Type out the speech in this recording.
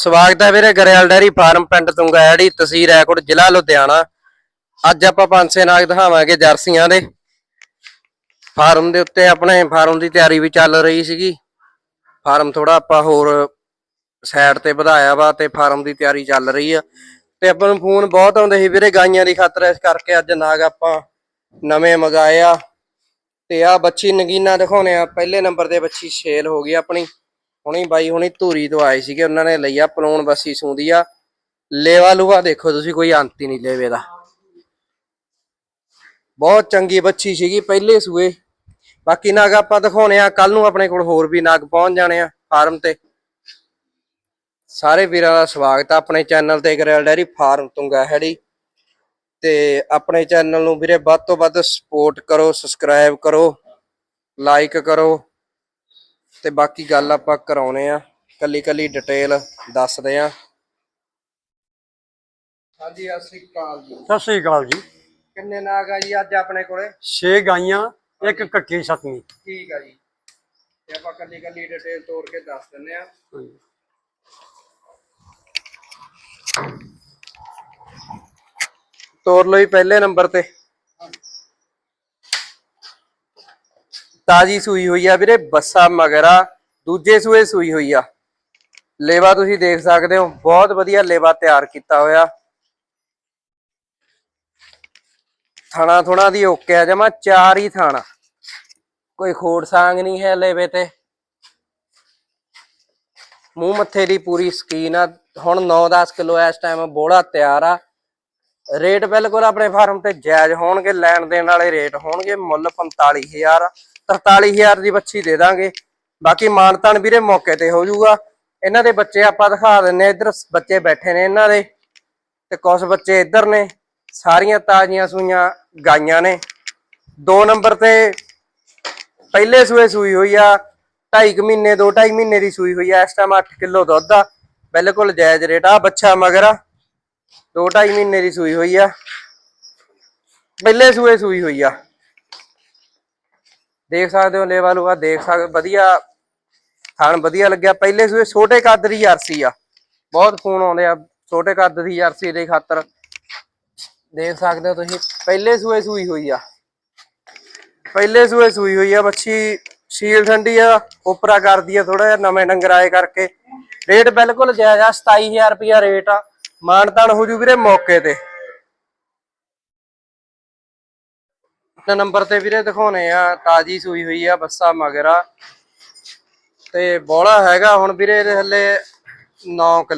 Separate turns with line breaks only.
ਸਵਾਗਤ ਹੈ ਵੀਰੇ ਗਰੇਵਾਲ ਡੈਰੀ ਫਾਰਮ ਪਿੰਡ ਤੁੰਗਾੜੀ ਤਹਿਸੀਲ ਰੈਕੋਟ ਜ਼ਿਲ੍ਹਾ ਲੁਧਿਆਣਾ। ਅੱਜ ਆਪਾਂ ਪੰਜਸੇ ਨਾਗ ਦਿਖਾਵਾਂਗੇ ਜਰਸੀਆਂ ਦੇ। ਫਾਰਮ ਦੇ ਉੱਤੇ ਆਪਣੇ, ਫਾਰਮ ਦੀ ਤਿਆਰੀ ਵੀ ਚੱਲ ਰਹੀ ਸੀਗੀ। ਫਾਰਮ ਥੋੜਾ ਆਪਾਂ ਹੋਰ ਸਾਈਡ ਤੇ ਵਧਾਇਆ ਵਾ ਤੇ ਫਾਰਮ ਦੀ ਤਿਆਰੀ ਚੱਲ ਰਹੀ ਆ। ਤੇ ਆਪਾਂ ਨੂੰ ਫੋਨ ਬਹੁਤ ਆਉਂਦੇ ਸੀ ਵੀਰੇ ਗਾਈਆਂ ਦੀ ਖਾਤਰ, ਇਸ ਕਰਕੇ ਅੱਜ ਨਾਗ ਆਪਾਂ ਨਵੇਂ ਮਗਾਏ ਆ। ਤੇ ਆ ਬੱਚੀ ਨਗੀਨਾ ਦਿਖਾਉਣੇ ਆ। ਪਹਿਲੇ ਨੰਬਰ ਤੇ ਬੱਚੀ ਸੇਲ ਹੋ ਗਈ ਆਪਣੀ। ਹੁਣੀ ਬਾਈ ਹੁਣੀ ਧੂਰੀ ਤੋਂ ਆਏ ਸੀਗੇ, ਉਹਨਾਂ ਨੇ ਲਈਆ ਪਲੂਣ ਬੱਸੀ ਸੂੰਦੀ ਆ। ਲੇਵਾ ਲੂਆ ਦੇਖੋ ਤੁਸੀਂ, ਕੋਈ ਅੰਤ ਹੀ ਨਹੀਂ ਲੇਵੇ ਦਾ। ਬਹੁਤ ਚੰਗੀ ਬੱਚੀ ਸੀਗੀ, ਪਹਿਲੇ ਸੂਏ। ਬਾਕੀ ਨਾਗ ਆਪਾਂ ਦਿਖਾਉਣੇ ਆ ਕੱਲ ਨੂੰ ਆਪਣੇ ਕੋਲ ਹੋਰ ਵੀ ਨਾਗ ਪਹੁੰਚ ਜਾਣੇ ਆ ਫਾਰਮ ਤੇ। ਸਾਰੇ ਵੀਰਾਂ ਦਾ ਸਵਾਗਤ ਆ, ਆਪਣੇ ਚੈਨਲ ਤੇ ਗਰੇਲ ਡੈਰੀ ਫਾਰਮ ਤੁੰਗਾ ਹੈੜੀ ਤੇ ਆਪਣੇ ਚੈਨਲ ਨੂੰ ਵੀਰੇ, ਵੱਧ ਤੋਂ ਵੱਧ ਸਪੋਰਟ ਕਰੋ ਸਬਸਕ੍ਰਾਈਬ ਕਰੋ ਲਾਈਕ ਕਰੋ। ਤੇ ਬਾਕੀ ਗੱਲ ਆਪਾਂ ਕਰਾਉਨੇ ਆ। ਕੱਲੀ ਕੱਲੀ ਡਿਟੇਲ ਦੱਸਦੇ ਆ। ਹਾਂਜੀ ਸਤਿ ਸ੍ਰੀ ਅਕਾਲ ਜੀ।
ਸਤਿ ਸ੍ਰੀ ਅਕਾਲ ਜੀ।
ਕਿੰਨੇ ਨਾਗ ਆ ਜੀ ਅੱਜ ਆਪਣੇ ਕੋਲੇ?
ਛੇ ਗਾਈਆਂ ਇੱਕ ਕੱਟੀ ਸਤਵੀਂ।
ਠੀਕ ਆ ਜੀ। ਤੇ ਆਪਾਂ ਕੱਲੀ ਕੱਲੀ ਡਿਟੇਲ ਤੋੜ ਕੇ ਦੱਸ ਦਿੰਨੇ ਆ। ਤੋੜ ਲਈ ਪਹਿਲੇ ਨੰਬਰ ਤੇ। ਤਾਜੀ ਸੂਈ ਹੋਈ ਆ ਵੀਰੇ, ਬੱਸਾ ਮਗਰਾ, ਦੂਜੇ ਸੂਏ ਸੂਈ ਹੋਈ ਆ। ਲੇਵਾ ਤੁਸੀਂ ਦੇਖ ਸਕਦੇ ਹੋ, ਬਹੁਤ ਵਧੀਆ ਲੇਵਾ ਤਿਆਰ ਕੀਤਾ ਹੋਇਆ। ਥਾਣਾ ਥੋਣਾ ਦੀ ਓਕੇ ਆ, ਜਮਾ ਚਾਰ ਹੀ ਥਾਣਾ। ਕੋਈ ਖੋੜ ਸਾਂਗ ਨਹੀਂ ਹੈ ਲੇਵੇ ਤੇ। ਮੂੰਹ ਮੱਥੇ ਦੀ ਪੂਰੀ ਸਕੀਨ ਆ। ਹੁਣ 9-10 ਕਿਲੋ ਇਸ ਟਾਈਮ ਬੋੜਾ ਤਿਆਰ ਆ। ਰੇਟ ਬਿਲਕੁਲ ਆਪਣੇ ਫਾਰਮ ਤੇ ਜਾਇਜ਼ ਹੋਣਗੇ, ਲੈਣ ਦੇਣ ਵਾਲੇ ਰੇਟ ਹੋਣਗੇ, ਮੁੱਲ 45000 43000 ਦੀ ਬੱਚੀ ਦੇ ਦਾਂਗੇ। ਬਾਕੀ ਮਾਨਤਾਨ ਵੀਰੇ ਮੌਕੇ ਤੇ ਹੋ ਜਾਊਗਾ। ਇਹਨਾਂ ਦੇ ਬੱਚੇ ਆਪਾਂ ਦਿਖਾ ਦਿੰਨੇ ਆ ਬੱਚੇ ਬੈਠੇ ਨੇ ਇਹਨਾਂ ਦੇ। ਤੇ ਕੁਝ ਬੱਚੇ ਇੱਧਰ ਨੇ, ਸਾਰੀਆਂ ਤਾਜ਼ੀਆਂ ਸੂਈਆਂ ਗਾਈਆਂ ਨੇ। ਦੋ ਨੰਬਰ ਤੇ ਪਹਿਲੇ ਸੂਏ ਸੂਈ ਹੋਈ ਆ 2.5 ਮਹੀਨੇ 2.5 ਮਹੀਨੇ ਦੀ ਸੂਈ ਹੋਈ ਆ, ਇਸ ਟਾਈਮ 8 ਕਿਲੋ ਦੁੱਧ ਆ। ਬਿਲਕੁਲ ਜਾਇਜ਼ ਰੇਟ ਆ, ਬੱਚਾ ਮਗਰ ਆ। 2.5 ਮਹੀਨੇ ਦੀ ਸੂਈ ਹੋਈ ਆ। ਪਹਿਲੇ ਸੂਏ ਸੂਈ ਹੋਈ ਆ। ਦੇਖ ਸਕਦੇ ਹੋ ਲੇਵਲ ਆ ਦੇਖ ਸਕਦੇ ਵਧੀਆ ਥਣ ਵਧੀਆ ਲੱਗਿਆ। ਪਹਿਲੇ ਸੂਏ ਛੋਟੇ ਕੱਦ ਦੀ ਜਰਸੀ ਆ। ਬਹੁਤ ਫੋਨ ਆਉਂਦੇ ਆ ਛੋਟੇ ਕੱਦ ਦੀ ਜਰਸੀ ਦੇ ਖਾਤਰ। ਦੇਖ ਸਕਦੇ ਹੋ ਤੁਸੀਂ, ਪਹਿਲੇ ਸੂਏ ਸੂਈ ਹੋਈ ਆ। ਪਹਿਲੇ ਸੂਏ ਸੂਈ ਹੋਈ ਆ ਬੱਚੀ ਸ਼ੀਲ ਠੰਡੀ ਆ, ਉਪਰਾ ਕਰਦੀ ਆ ਥੋੜਾ ਜਿਹਾ, ਨਵੇਂ ਡੰਗਰ ਆਏ ਕਰਕੇ। ਰੇਟ ਬਿਲਕੁਲ ਜਾਇਜ਼ ਆ 27000 ਰੁਪਿਆ ਰੇਟ ਆ। ਮਾਨਤਾਨ ਹੋ ਜੂ ਵੀਰੇ ਮੌਕੇ ਤੇ। ਤੇ ਨੰਬਰ ਤੇ ਵੀਰੇ ਦਿਖਾਉਣੇ ਆ, ਤਾਜੀ ਸੂਈ ਹੋਈ ਆ, ਬੱਸਾ ਮਗਰਾ। ਤੇ ਬੋਲਾ ਹੈਗਾ ਹੁਣ ਵੀਰੇ ਇਹਦੇ ਹੱਲੇ 9